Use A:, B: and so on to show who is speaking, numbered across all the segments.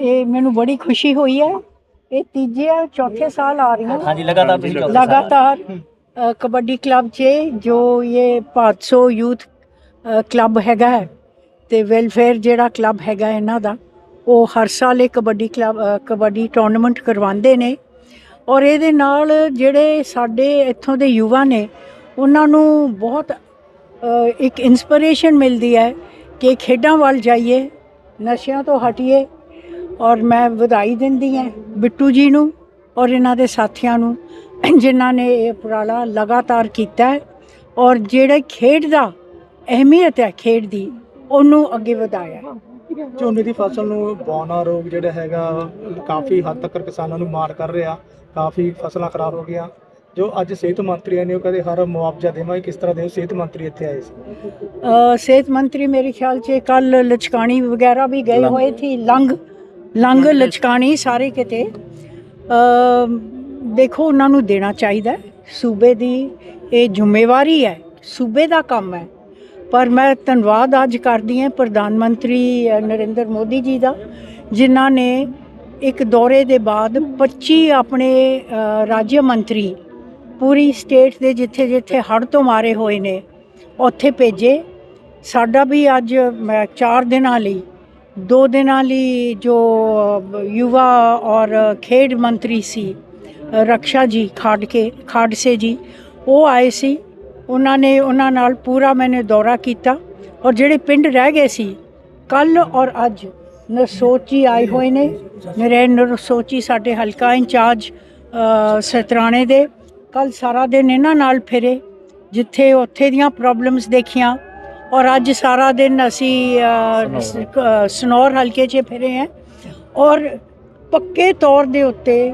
A: ਇਹ ਮੈਨੂੰ ਬੜੀ ਖੁਸ਼ੀ ਹੋਈ ਹੈ। ਇਹ ਤੀਜੇ ਆ ਚੌਥੇ ਸਾਲ ਆ ਰਹੀ ਹਾਂ।
B: ਹਾਂਜੀ ਲਗਾਤਾਰ ਤੁਸੀਂ ਚੌਥੇ ਸਾਲ।
A: ਲਗਾਤਾਰ ਕਬੱਡੀ ਕਲੱਬ 'ਚ ਜੋ ਇਹ 500 ਯੂਥ ਕਲੱਬ ਹੈਗਾ ਹੈ ਤੇ ਵੈਲਫੇਅਰ ਜਿਹੜਾ ਕਲੱਬ ਹੈਗਾ ਇਹਨਾਂ ਦਾ ਉਹ ਹਰ ਸਾਲ ਇਹ ਕਬੱਡੀ ਕਲੱਬ ਕਬੱਡੀ ਟੂਰਨਾਮੈਂਟ ਕਰਵਾਉਂਦੇ ਨੇ। ਔਰ ਇਹਦੇ ਨਾਲ ਜਿਹੜੇ ਸਾਡੇ ਇੱਥੋਂ ਦੇ ਯੁਵਾ ਨੇ ਉਹਨਾਂ ਨੂੰ ਬਹੁਤ ਇੱਕ ਇਨਸਪੀਰੇਸ਼ਨ ਮਿਲਦੀ ਹੈ ਕਿ ਖੇਡਾਂ ਵੱਲ ਜਾਈਏ ਨਸ਼ਿਆਂ ਤੋਂ ਹਟੀਏ ਔਰ ਮੈਂ ਵਧਾਈ ਦਿੰਦੀ ਹਾਂ ਬਿੱਟੂ ਜੀ ਨੂੰ ਔਰ ਇਹਨਾਂ ਦੇ ਸਾਥੀਆਂ ਨੂੰ ਜਿਨ੍ਹਾਂ ਨੇ ਇਹ ਉਪਰਾਲਾ ਲਗਾਤਾਰ ਕੀਤਾ ਔਰ ਜਿਹੜੇ ਖੇਡ ਦਾ ਅਹਿਮੀਅਤ ਹੈ ਖੇਡ ਦੀ ਉਹਨੂੰ ਅੱਗੇ ਵਧਾਇਆ
C: ਝੋਨੇ ਦੀ ਫਸਲ ਨੂੰ ਬੌਨਾ ਰੋਗ ਜਿਹੜਾ ਹੈਗਾ ਕਾਫੀ ਹੱਦ ਤੱਕ ਕਿਸਾਨਾਂ ਨੂੰ ਮਾਰ ਕਰ ਰਿਹਾ ਕਾਫੀ ਫਸਲਾਂ ਖਰਾਬ ਹੋ ਗਈਆਂ। ਜੋ ਅੱਜ ਸਿਹਤ ਮੰਤਰੀ ਨੇ ਉਹ ਕਹਿੰਦੇ ਹਰ ਮੁਆਵਜ਼ਾ ਦੇਵਾਂਗੇ ਕਿਸ ਤਰ੍ਹਾਂ ਦੇ ਸਿਹਤ ਮੰਤਰੀ ਇੱਥੇ ਆਏ ਸੀ?
A: ਸਿਹਤ ਮੰਤਰੀ ਮੇਰੇ ਖਿਆਲ 'ਚ ਕੱਲ ਲਚਕਾਣੀ ਵਗੈਰਾ ਵੀ ਗਏ ਹੋਏ ਥੀ ਲੰਗ ਲੰਗ ਲਚਕਾਣੀ ਸਾਰੇ ਕਿਤੇ। ਦੇਖੋ, ਉਹਨਾਂ ਨੂੰ ਦੇਣਾ ਚਾਹੀਦਾ ਸੂਬੇ ਦੀ ਇਹ ਜ਼ਿੰਮੇਵਾਰੀ ਹੈ, ਸੂਬੇ ਦਾ ਕੰਮ ਹੈ। ਪਰ ਮੈਂ ਧੰਨਵਾਦ ਅੱਜ ਕਰਦੀ ਹਾਂ ਪ੍ਰਧਾਨ ਮੰਤਰੀ ਨਰਿੰਦਰ ਮੋਦੀ ਜੀ ਦਾ, ਜਿਨ੍ਹਾਂ ਨੇ ਇੱਕ ਦੌਰੇ ਦੇ ਬਾਅਦ 25 ਆਪਣੇ ਰਾਜ ਮੰਤਰੀ ਪੂਰੀ ਸਟੇਟ ਦੇ ਜਿੱਥੇ ਜਿੱਥੇ ਹੜ੍ਹ ਤੋਂ ਮਾਰੇ ਹੋਏ ਨੇ, ਉੱਥੇ ਭੇਜੇ। ਸਾਡਾ ਵੀ ਅੱਜ, ਮੈਂ 4 ਦਿਨਾਂ ਲਈ ਦੋ ਦਿਨਾਂ ਲਈ ਜੋ ਯੁਵਾ ਔਰ ਖੇਡ ਮੰਤਰੀ ਸੀ ਰਕਸ਼ਾ ਜੀ ਖਾੜਕੇ ਖਾੜਸੇ ਜੀ, ਉਹ ਆਏ ਸੀ। ਉਹਨਾਂ ਨੇ ਉਹਨਾਂ ਨਾਲ ਪੂਰਾ ਮੈਨੇ ਦੌਰਾ ਕੀਤਾ ਔਰ ਜਿਹੜੇ ਪਿੰਡ ਰਹਿ ਗਏ ਸੀ ਕੱਲ ਔਰ ਅੱਜ ਨਰਸੋਚੀ ਆਏ ਹੋਏ ਨੇ। ਮੇਰੇ ਨਰਸੋਚੀ ਸਾਡੇ ਹਲਕਾ ਇੰਚਾਰਜ ਸਤਰਾਣੇ ਦੇ। ਕੱਲ ਸਾਰਾ ਦਿਨ ਇਹਨਾਂ ਨਾਲ ਫਿਰੇ, ਜਿੱਥੇ ਉੱਥੇ ਦੀਆਂ ਪ੍ਰੋਬਲਮਸ ਦੇਖੀਆਂ। ਔਰ ਅੱਜ ਸਾਰਾ ਦਿਨ ਅਸੀਂ ਸਨੌਰ ਹਲਕੇ 'ਚ ਫਿਰੇ ਹਾਂ। ਔਰ ਪੱਕੇ ਤੌਰ ਦੇ ਉੱਤੇ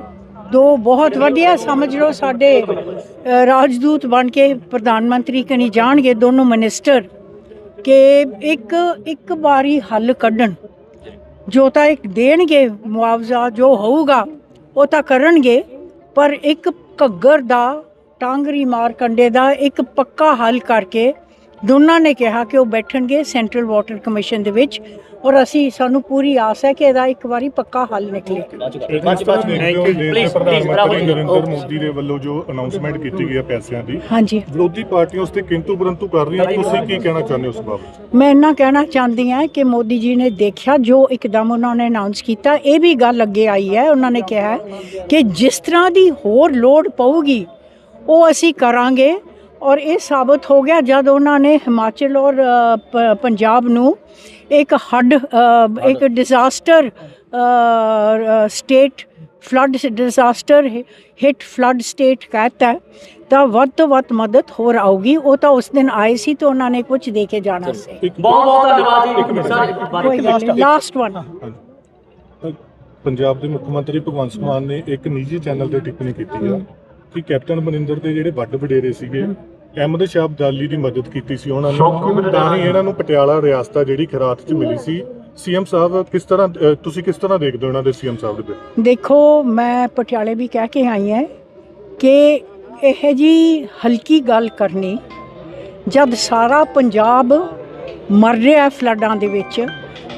A: ਦੋ ਬਹੁਤ ਵਧੀਆ ਸਮਝ ਲਓ ਸਾਡੇ ਰਾਜਦੂਤ ਬਣ ਕੇ ਪ੍ਰਧਾਨ ਮੰਤਰੀ ਕਨੀ ਜਾਣਗੇ, ਦੋਨੋਂ ਮਿਨਿਸਟਰ, ਕਿ ਇੱਕ ਇੱਕ ਵਾਰੀ ਹੱਲ ਕੱਢਣ। ਜੋ ਤਾਂ ਇੱਕ ਦੇਣਗੇ ਮੁਆਵਜ਼ਾ, ਜੋ ਹੋਊਗਾ, ਉਹ ਤਾਂ ਕਰਨਗੇ, ਪਰ ਇੱਕ ਘੱਗਰ ਦਾ, ਟਾਂਗਰੀ ਮਾਰ ਕੰਡੇ ਦਾ ਇੱਕ ਪੱਕਾ ਹੱਲ ਕਰਕੇ ਦੋਨਾਂ ਨੇ ਕਿਹਾ ਕਿ ਉਹ ਬੈਠਣਗੇ ਸੈਂਟਰਲ ਵਾਟਰ ਕਮਿਸ਼ਨ ਦੇ ਵਿੱਚ ਔਰ ਅਸੀਂ ਸਾਨੂੰ ਪੂਰੀ ਆਸ ਹੈ ਕਿ ਇਹਦਾ ਇੱਕ ਵਾਰੀ ਪੱਕਾ ਹੱਲ ਨਿਕਲੇ।
D: ਇਸ ਤਰ੍ਹਾਂ ਦੇਖਦੇ ਹੋ ਦੇਸ਼ ਦੇ ਪ੍ਰਧਾਨ ਮੰਤਰੀ ਨਰਿੰਦਰ ਮੋਦੀ ਦੇ ਵੱਲੋਂ ਜੋ ਅਨਾਉਂਸਮੈਂਟ ਕੀਤੀ ਗਈ ਹੈ ਪੈਸਿਆਂ ਦੀ
A: ਹਾਂਜੀ।
D: ਵਿਰੋਧੀ ਪਾਰਟੀਆਂ ਉਸ ਤੇ ਕਿੰਤੂ ਪਰੰਤੂ ਕਰ ਰਹੀਆਂ। ਤੁਸੀਂ ਕੀ ਕਹਿਣਾ ਚਾਹੁੰਦੇ ਹੋ ਉਸ ਬਾਬਤ
A: ਮੈਂ ਇੰਨਾ ਕਹਿਣਾ ਚਾਹੁੰਦੀ ਹਾਂ ਕਿ ਮੋਦੀ ਜੀ ਨੇ ਦੇਖਿਆ ਜੋ ਇੱਕਦਮ ਉਹਨਾਂ ਨੇ ਅਨਾਉਂਸ ਕੀਤਾ ਇਹ ਵੀ ਗੱਲ ਅੱਗੇ ਆਈ ਹੈ। ਉਹਨਾਂ ਨੇ ਕਿਹਾ ਕਿ ਜਿਸ ਤਰ੍ਹਾਂ ਦੀ ਹੋਰ ਲੋੜ ਪਊਗੀ ਉਹ ਅਸੀਂ ਕਰਾਂਗੇ। ਔਰ ਇਹ ਸਾਬਤ ਹੋ ਗਿਆ ਜਦ ਉਹਨਾਂ ਨੇ ਹਿਮਾਚਲ ਔਰ ਪੰਜਾਬ ਨੂੰ ਇੱਕ ਹੱਡ ਇੱਕ disaster state flood disaster hit flood state ਕਹਤਾ ਤਾਂ ਵੱਧ ਤੋਂ ਵੱਧ ਮਦਦ ਹੋਰ ਆਊਗੀ। ਉਹ ਤਾਂ ਉਸ ਦਿਨ ਆਏ ਸੀ ਤਾਂ ਉਹਨਾਂ ਨੇ ਕੁਝ ਦੇ ਕੇ ਜਾਣਾ ਸੀ।
B: ਬਹੁਤ ਬਹੁਤ ਧੰਨਵਾਦ
D: ਇੱਕ
B: ਜੀ
A: ਲਾਸਟ ਵਨ
D: ਪੰਜਾਬ ਦੇ ਮੁੱਖ ਮੰਤਰੀ ਭਗਵੰਤ ਮਾਨ ਨੇ ਇੱਕ ਨਿੱਜੀ ਚੈਨਲ ਤੇ ਟਿੱਪਣੀ ਕੀਤੀ ਹੈ ਕਿ ਕੈਪਟਨ ਮਨਿੰਦਰ ਦੇ ਜਿਹੜੇ ਵੱਡ ਵਡੇਰੇ ਸੀਗੇ ਅਹਿਮਦ ਸ਼ਾਹ ਅਬਦਾਲੀ ਦੀ ਮਦਦ ਕੀਤੀ ਸੀ ਉਹਨਾਂ ਨੇ। ਤਾਂ ਹੀ ਇਹਨਾਂ ਨੂੰ ਪਟਿਆਲਾ ਰਿਆਸਤ ਜਿਹੜੀ ਖਰਾਤ 'ਚ ਮਿਲੀ ਸੀ। ਸੀਐਮ ਸਾਹਿਬ ਕਿਸ ਤਰ੍ਹਾਂ ਤੁਸੀਂ ਕਿਸ ਤਰ੍ਹਾਂ ਦੇਖਦੇ ਹੋ ਇਹਨਾਂ ਦੇ ਸੀਐਮ ਸਾਹਿਬ ਦੇ?
A: ਦੇਖੋ ਮੈਂ ਪਟਿਆਲੇ ਵੀ ਕਹਿ ਕੇ ਆਈ ਹਾਂ ਕਿ ਇਹ ਜੀ ਹਲਕੀ ਗੱਲ ਕਰਨੀ ਜਦ ਸਾਰਾ ਪੰਜਾਬ ਮਰ ਰਿਹਾ ਫਲੱਡਾਂ ਦੇ ਵਿੱਚ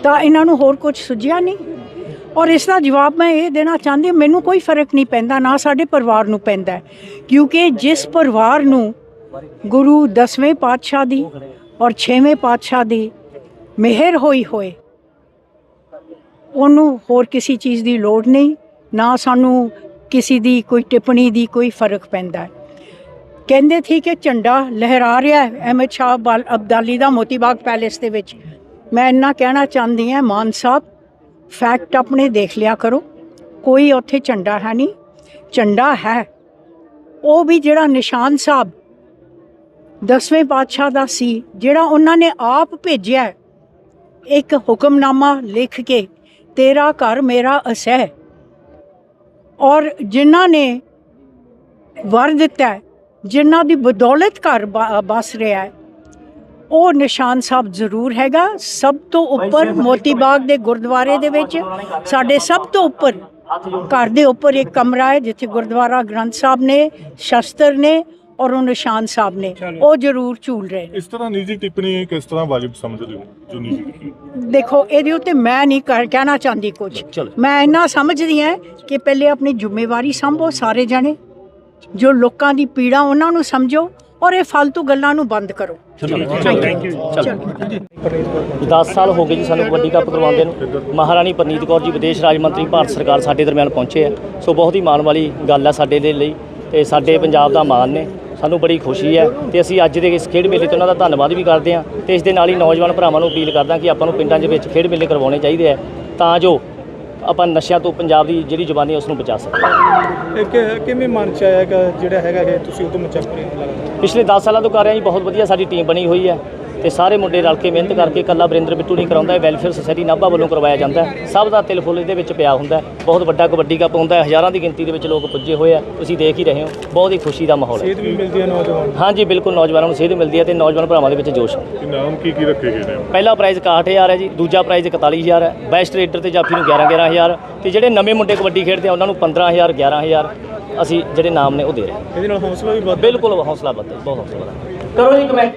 A: ਤਾਂ ਇਹਨਾਂ ਨੂੰ ਹੋਰ ਕੁਝ ਸੁਝਿਆ ਨਹੀਂ? ਔਰ ਇਸ ਦਾ ਜਵਾਬ ਮੈਂ ਇਹ ਦੇਣਾ ਚਾਹੁੰਦੀ ਮੈਨੂੰ ਕੋਈ ਫ਼ਰਕ ਨਹੀਂ ਪੈਂਦਾ, ਨਾ ਸਾਡੇ ਪਰਿਵਾਰ ਨੂੰ ਪੈਂਦਾ ਕਿਉਂਕਿ ਜਿਸ ਪਰਿਵਾਰ ਨੂੰ ਗੁਰੂ ਦਸਵੇਂ ਪਾਤਸ਼ਾਹ ਦੀ ਔਰ ਛੇਵੇਂ ਪਾਤਸ਼ਾਹ ਦੀ ਮਿਹਰ ਹੋਈ ਹੋਏ, ਉਹਨੂੰ ਹੋਰ ਕਿਸੇ ਚੀਜ਼ ਦੀ ਲੋੜ ਨਹੀਂ, ਨਾ ਸਾਨੂੰ ਕਿਸੇ ਦੀ ਕੋਈ ਟਿੱਪਣੀ ਦੀ ਕੋਈ ਫ਼ਰਕ ਪੈਂਦਾ ਕਹਿੰਦੇ ਸੀ ਕਿ ਝੰਡਾ ਲਹਿਰਾ ਰਿਹਾ ਹੈ, ਅਹਿਮਦ ਸ਼ਾਹ ਬਾਲ ਅਬਦਾਲੀ ਦਾ ਮੋਤੀ ਬਾਗ ਪੈਲੇਸ ਦੇ ਵਿੱਚ। ਮੈਂ ਇੰਨਾ ਕਹਿਣਾ ਚਾਹੁੰਦੀ ਹਾਂ, ਮਾਨ ਸਾਹਿਬ ਫੈਕਟ ਆਪਣੇ ਦੇਖ ਲਿਆ ਕਰੋ। ਕੋਈ ਉੱਥੇ ਝੰਡਾ ਹੈ ਨਹੀਂ। ਝੰਡਾ ਹੈ। ਉਹ ਵੀ ਜਿਹੜਾ ਨਿਸ਼ਾਨ ਸਾਹਿਬ ਦਸਵੇਂ ਪਾਤਸ਼ਾਹ ਦਾ ਸੀ, ਜਿਹੜਾ ਉਹਨਾਂ ਨੇ ਆਪ ਭੇਜਿਆ ਇੱਕ ਹੁਕਮਨਾਮਾ ਲਿਖ ਕੇ, ਤੇਰਾ ਘਰ ਮੇਰਾ ਅਸਹਿ। ਔਰ ਜਿਨ੍ਹਾਂ ਨੇ ਵਰ ਦਿੱਤਾ ਜਿਨ੍ਹਾਂ ਦੀ ਬਦੌਲਤ ਘਰ ਬ- ਬਸ ਰਿਹਾ ਹੈ ਉਹ ਨਿਸ਼ਾਨ ਸਾਹਿਬ ਜ਼ਰੂਰ ਹੈਗਾ। ਸਭ ਤੋਂ ਉੱਪਰ ਮੋਤੀ ਬਾਗ ਦੇ ਗੁਰਦੁਆਰੇ ਦੇ ਵਿੱਚ ਸਾਡੇ ਸਭ ਤੋਂ ਉੱਪਰ ਘਰ ਦੇ ਉੱਪਰ ਇੱਕ ਕਮਰਾ ਹੈ ਜਿੱਥੇ ਗੁਰਦੁਆਰਾ ਗ੍ਰੰਥ ਸਾਹਿਬ ਨੇ ਸ਼ਸਤਰ ਨੇ ਔਰ ਉਹ ਨਿਸ਼ਾਨ ਸਾਹਿਬ ਨੇ। ਉਹ ਜ਼ਰੂਰ ਝੂਲ ਰਹੇ ਨੇ।
D: ਇਸ ਤਰ੍ਹਾਂ ਨਿੱਜੀ ਟਿੱਪਣੀ ਕਿਸ ਤਰ੍ਹਾਂ ਵਾਜਬ ਸਮਝਦੇ ਹੋ ਜੋ ਨਿੱਜੀ
A: ਦੇਖੋ ਇਹਦੇ ਉੱਤੇ ਮੈਂ ਨਹੀਂ ਕਰ ਕਹਿਣਾ ਚਾਹੁੰਦੀ ਕੁਝ ਮੈਂ ਇੰਨਾ ਸਮਝਦੀ ਹਾਂ ਕਿ ਪਹਿਲੇ ਆਪਣੀ ਜ਼ਿੰਮੇਵਾਰੀ ਸੰਭੋ ਸਾਰੇ ਜਣੇ। ਜੋ ਲੋਕਾਂ ਦੀ ਪੀੜਾ ਉਹਨਾਂ ਨੂੰ ਸਮਝੋ ਔਰ ਇਹ ਫालतू ਗੱਲਾਂ ਨੂੰ ਬੰਦ ਕਰੋ। ਥੈਂਕ ਯੂ
C: ਪਰਨੀਤ ਕੌਰ
B: 10 ਸਾਲ ਹੋ ਗਏ ਜੀ ਸਾਨੂੰ ਕਬੱਡੀ ਕੱਪ ਕਰਵਾਉਂਦੇ ਨੂੰ। ਮਹਾਰਾਣੀ ਪਰਨੀਤ ਕੌਰ ਜੀ ਵਿਦੇਸ਼ ਰਾਜ ਮੰਤਰੀ ਭਾਰਤ ਸਰਕਾਰ ਸਾਡੇ ਦਰਮਿਆਨ ਪਹੁੰਚੇ ਆ। ਸੋ ਬਹੁਤ ਹੀ ਮਾਣ ਵਾਲੀ ਗੱਲ ਆ ਸਾਡੇ ਦੇ ਲਈ ਤੇ ਸਾਡੇ ਪੰਜਾਬ ਦਾ ਮਾਣ ਨੇ। ਸਾਨੂੰ ਬੜੀ ਖੁਸ਼ੀ ਹੈ ਤੇ ਅਸੀਂ ਅੱਜ ਦੇ ਇਸ ਖੇਡ ਮੇਲੇ ਤੇ ਉਹਨਾਂ ਦਾ ਧੰਨਵਾਦ ਵੀ ਕਰਦੇ ਹਾਂ ਤੇ ਇਸ ਦੇ ਨਾਲ ਹੀ ਨੌਜਵਾਨ ਭਰਾਵਾਂ ਨੂੰ ਅਪੀਲ ਕਰਦਾ ਕਿ ਆਪਾਂ ਨੂੰ ਪਿੰਡਾਂ ਦੇ ਵਿੱਚ ਖੇਡ ਮੇਲੇ ਕਰਵਾਉਣੇ ਚਾਹੀਦੇ ਆ। ਤਾਂ ਜੋ ਆਪਾਂ ਨਸ਼ਿਆਂ ਤੋਂ ਪੰਜਾਬ ਦੀ ਜਿਹੜੀ ਜਵਾਨੀ ਉਸ ਨੂੰ ਬਚਾ ਸਕੀਏ
C: ਇਹ ਕਿ- ਕਿਵੇਂ ਮਨ ਚ ਆਇਆ ਜਿਹੜਾ ਹੈਗਾ ਇਹ ਤੁਸੀਂ ਉਦਮ ਚੱਕ ਰਹੇ ਹੋ
B: ਪਿਛਲੇ 10 ਸਾਲਾਂ ਤੋਂ ਕਰ ਰਹੇ ਹਾਂ ਜੀ ਬਹੁਤ ਵਧੀਆ ਸਾਡੀ ਟੀਮ ਬਣੀ ਹੋਈ ਹੈ। ਤੇ ਸਾਰੇ ਮੁੰਡੇ ਰਲ ਕੇ ਮਿਹਨਤ ਕਰਕੇ ਕੱਲਾ ਬਰਿੰਦਰ ਬਿੱਟੂ ਨਹੀਂ ਕਰਾਉਂਦਾ ਇਹ ਵੈਲਫੇਅਰ ਸੁਸਾਇਟੀ ਨਾਭਾ ਵੱਲੋਂ ਕਰਵਾਇਆ ਜਾਂਦਾ ਹੈ। ਸਭ ਦਾ ਤਿਲ ਫੁੱਲ ਇਹਦੇ ਵਿੱਚ ਪਿਆ ਹੁੰਦਾ ਹੈ। ਬਹੁਤ ਵੱਡਾ ਕਬੱਡੀ ਕੱਪ ਹੁੰਦਾ ਹੈ। ਹਜ਼ਾਰਾਂ ਦੀ ਗਿਣਤੀ ਦੇ ਵਿੱਚ ਲੋਕ ਪੁੱਜੇ ਹੋਏ ਆ। ਤੁਸੀਂ ਦੇਖ ਹੀ ਰਹੇ ਹੋ। ਬਹੁਤ ਹੀ ਖੁਸ਼ੀ ਦਾ ਮਾਹੌਲ ਹੈ।
C: ਸੇਧ ਵੀ ਮਿਲਦੀ ਹੈ ਨੌਜਵਾਨ ਨੂੰ।
B: ਹਾਂਜੀ ਬਿਲਕੁਲ ਨੌਜਵਾਨਾਂ ਨੂੰ ਸੇਧ ਮਿਲਦੀ ਹੈ ਤੇ ਨੌਜਵਾਨ ਭਰਾਵਾਂ ਦੇ ਵਿੱਚ ਜੋਸ਼ ਹੈ।
D: ਇਨਾਮ ਕੀ ਕੀ ਰੱਖੇ ਗਏ ਨੇ?
B: ਪਹਿਲਾ ਪ੍ਰਾਈਜ਼ 61000 ਹੈ ਜੀ ਦੂਜਾ ਪ੍ਰਾਈਜ਼ 41000 ਹੈ। ਬੈਸਟ ਰੇਡਰ ਤੇ ਜਾਫੀ ਨੂੰ 11 11000 ਤੇ ਜਿਹੜੇ ਨਵੇਂ ਮੁੰਡੇ ਕਬੱਡੀ ਖੇਡਦੇ ਆ ਉਹਨਾਂ ਨੂੰ 15000 11000 ਅਸੀਂ ਜਿਹੜੇ ਨਾਮ ਨੇ ਉਹ ਦੇ ਰਹੇ ਹਾਂ।
C: ਇਹਦੇ ਨਾਲ ਹੌਸਲਾ ਵੀ ਵੱਧ
B: ਬਿਲਕੁਲ ਹੌਸਲਾ ਵੱਧਦਾ ਬਹੁਤ ਹੌਸਲਾ ਕਰੋ ਜੀ ਕਮੈਂਟ